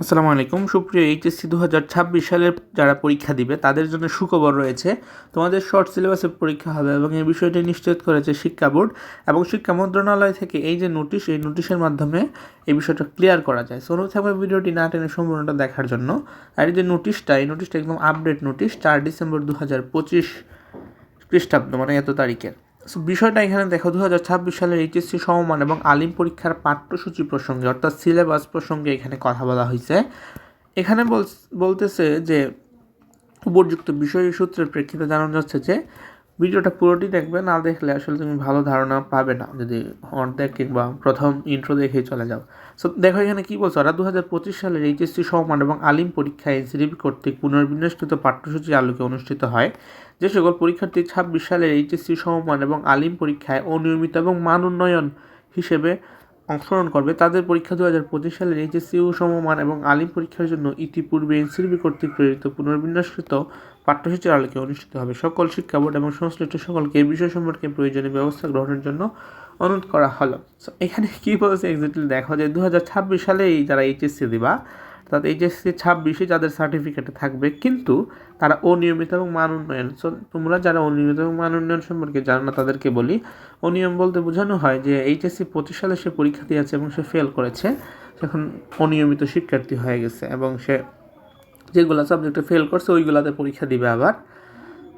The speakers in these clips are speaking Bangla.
আসসালামু আলাইকুম। সুপ্রিয় এইচএসসি দু হাজার ছাব্বিশ সালের যারা পরীক্ষা দিবে, তাদের জন্য সুখবর রয়েছে। তোমাদের শর্ট সিলেবাসের পরীক্ষা হবে এবং এই বিষয়টি নিশ্চিত করেছে শিক্ষা বোর্ড এবং শিক্ষা মন্ত্রণালয় থেকে এই যে নোটিশ এই নোটিশের মাধ্যমে এই বিষয়টা ক্লিয়ার করা যায়। সো থাকবে ভিডিওটি না টেনে সম্পূর্ণটা দেখার জন্য। আর এই যে নোটিশটা এই নোটিশটা একদম আপডেট নোটিশ চার ডিসেম্বর দু হাজার পঁচিশ খ্রিস্টাব্দ মানে এত তারিখের। বিষয়টা এখানে দেখো দু হাজার ছাব্বিশ সালের এইচএসসি সমমান এবং আলিম পরীক্ষার পাঠ্যসূচি প্রসঙ্গে, অর্থাৎ সিলেবাস প্রসঙ্গে এখানে কথা বলা হয়েছে। এখানে বল- বলতেছে যে, উপযুক্ত বিষয় সূত্রের প্রেক্ষিতে জানানো যাচ্ছে যে ভিডিওটা পুরোটি দেখবে, না দেখলে আসলে তুমি ভালো ধারণা পাবে না। যদি অর্ধেক কিংবা প্রথম ইন্ট্রো দেখেই চলে যাও। সো দেখো এখানে কি বলছো? ওরা দু হাজার পঁচিশ সালের এইচএসসি সমমান এবং আলিম পরীক্ষা এনসিডিবি কর্তৃক পুনর্বিন্যস্কৃত পাঠ্যসূচির আলোকে অনুষ্ঠিত হয়, যে সকল পরীক্ষার্থী ছাব্বিশ সালের এইচএসসি সমমান এবং আলিম পরীক্ষায় অনিয়মিত এবং মান উন্নয়ন হিসেবে অংশগ্রহণ করবে। তাদের পরীক্ষা দু হাজার পঁচিশ সালের এইচএসসি সমমান এবং আলিম পরীক্ষার জন্য ইতিপূর্বে এনসিবি কর্তৃক প্রেরিত পুনর্বিন্যাসকৃত পাঠ্যসূচির আলোকে অনুষ্ঠিত হবে। সকল শিক্ষা বোর্ড এবং সংশ্লিষ্ট সকলকে এই বিষয় সম্পর্কে প্রয়োজনীয় ব্যবস্থা গ্রহণের জন্য অনুরোধ করা হলো। So, এখানে কী বলছে এক্স্যাক্টলি দেখো যে দু হাজার ছাব্বিশ সালে এই যারা এইচএসসি দিবা অর্থাৎ এইচএসসি ছাব্বিশে যাদের সার্টিফিকেটে থাকবে কিন্তু তারা অনিয়মিত এবং মান উন্নয়ন। সো তোমরা যারা অনিয়মিত এবং মান উন্নয়ন সম্পর্কে জানো না তাদেরকে বলি অনিয়ম বলতে বোঝানো হয় যে এইচএসসি পঁচিশ সালে সে পরীক্ষা দিয়েছে এবং সে ফেল করেছে। সে এখন অনিয়মিত শিক্ষার্থী হয়ে গেছে এবং সে যেগুলো সাবজেক্টে ফেল করছে, ওইগুলাতে পরীক্ষা দিবে আবার।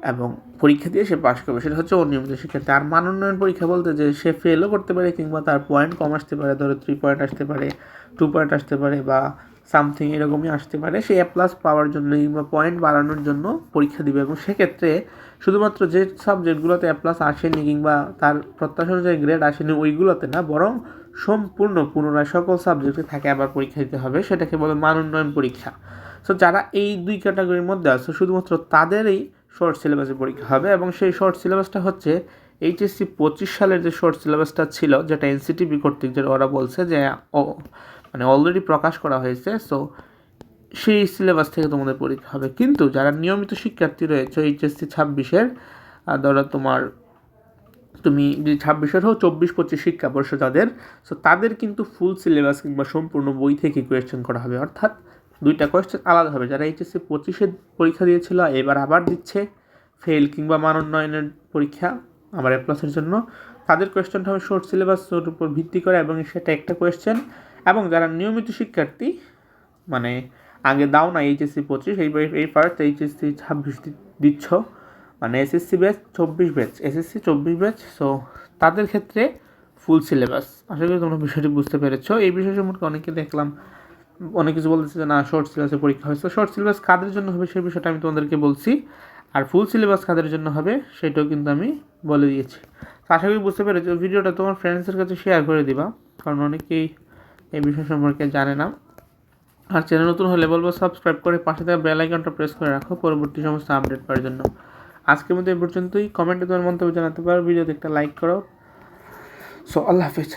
এবং পরীক্ষা দিয়ে সে পাশ করবে। সেটা হচ্ছে অনিয়মিত শিক্ষার্থী। আর মান উন্নয়ন পরীক্ষা বলতে যে সে ফেলও করতে পারে কিংবা তার পয়েন্ট কম আসতে পারে, ধরো থ্রি পয়েন্ট আসতে পারে টু পয়েন্ট আসতে পারে বা সামথিং এরকমই আসতে পারে, সে এ প্লাস পাওয়ার জন্য কিংবা পয়েন্ট বাড়ানোর জন্য পরীক্ষা দিবে। এবং সেক্ষেত্রে শুধুমাত্র যে সাবজেক্টগুলোতে এ প্লাস আসেনি কিংবা তার প্রত্যাশা অনুযায়ী গ্রেড আসেনি, ওইগুলোতে না, বরং সম্পূর্ণ পুনরায় সকল সাবজেক্টে থাকে আবার পরীক্ষা দিতে হবে। সেটাকে বলে মান উন্নয়ন পরীক্ষা। সো যারা এই দুই ক্যাটাগরির মধ্যে আছে, শুধুমাত্র তাদেরই শর্ট সিলেবাসে পরীক্ষা হবে এবং সেই শর্ট সিলেবাসটা হচ্ছে এইচএসসি পঁচিশ সালের যে শর্ট সিলেবাসটা ছিল, যেটা এনসিটিভি কর্তৃক, যেটা ওরা বলছে যে, ও মানে অলরেডি প্রকাশ করা হয়েছে সো সেই সিলেবাস থেকে তোমাদের পরীক্ষা হবে। কিন্তু যারা নিয়মিত শিক্ষার্থী রয়েছে এইচএসসি ছাব্বিশের ধরো তোমার, তুমি যদি ছাব্বিশের হোক চব্বিশ পঁচিশ শিক্ষাবর্ষ যাদের সো তাদের কিন্তু ফুল সিলেবাস কিংবা সম্পূর্ণ বই থেকে কোয়েশ্চেন করা হবে। অর্থাৎ দুইটা কোয়েশ্চেন আলাদা হবে। যারা এইচএসসি পঁচিশে পরীক্ষা দিয়েছিল, এবার আবার দিচ্ছে। ফেল কিংবা মান উন্নয়নের পরীক্ষা আমার এ প্লাসের জন্য। তাদের কোয়েশ্চেনটা হবে শর্ট সিলেবাসের উপর ভিত্তি করে এবং সেটা একটা কোয়েশ্চেন এবং যারা নিয়মিত শিক্ষার্থী মানে আগে দাও না এইচএসসি পঁচিশ, এই এই ফার্স্ট এইচএসসি ছাব্বিশ দিচ্ছ। মানে এসএসসি ব্যাচ চব্বিশ ব্যাচ এসএসসি চব্বিশ ব্যাচ সো তাদের ক্ষেত্রে ফুল সিলেবাস আশা করি তোমরা বিষয়টি বুঝতে পেরেছ। এই বিষয় সম্পর্কে অনেকে দেখলাম। অনেক কিছু বলতেছে যে, না শর্ট সিলেবাসে পরীক্ষা হয়েছে। শর্ট সিলেবাস কাদের জন্য হবে সেই বিষয়টা আমি তোমাদেরকে বলছি। আর ফুল সিলেবাস কাদের জন্য হবে সেটাও কিন্তু আমি বলে দিয়েছি। তো আশা করি বুঝতে পেরেছ, ভিডিওটা তোমার ফ্রেন্ডসের কাছে শেয়ার করে দিবা, কারণ অনেকেই এই বিষয় সম্পর্কে জানে না। আর চ্যানেল নতুন হলে বলব সাবস্ক্রাইব করে পাশে থাকা বেল আইকনটা প্রেস করে রাখো পরবর্তী সমস্ত আপডেট পাওয়ার জন্য। আজকের মধ্যে এই পর্যন্তই। কমেন্টে তোমার মন্তব্য জানাতে পারো, ভিডিওতে একটা লাইক করো। সো আল্লাহ হাফিজ।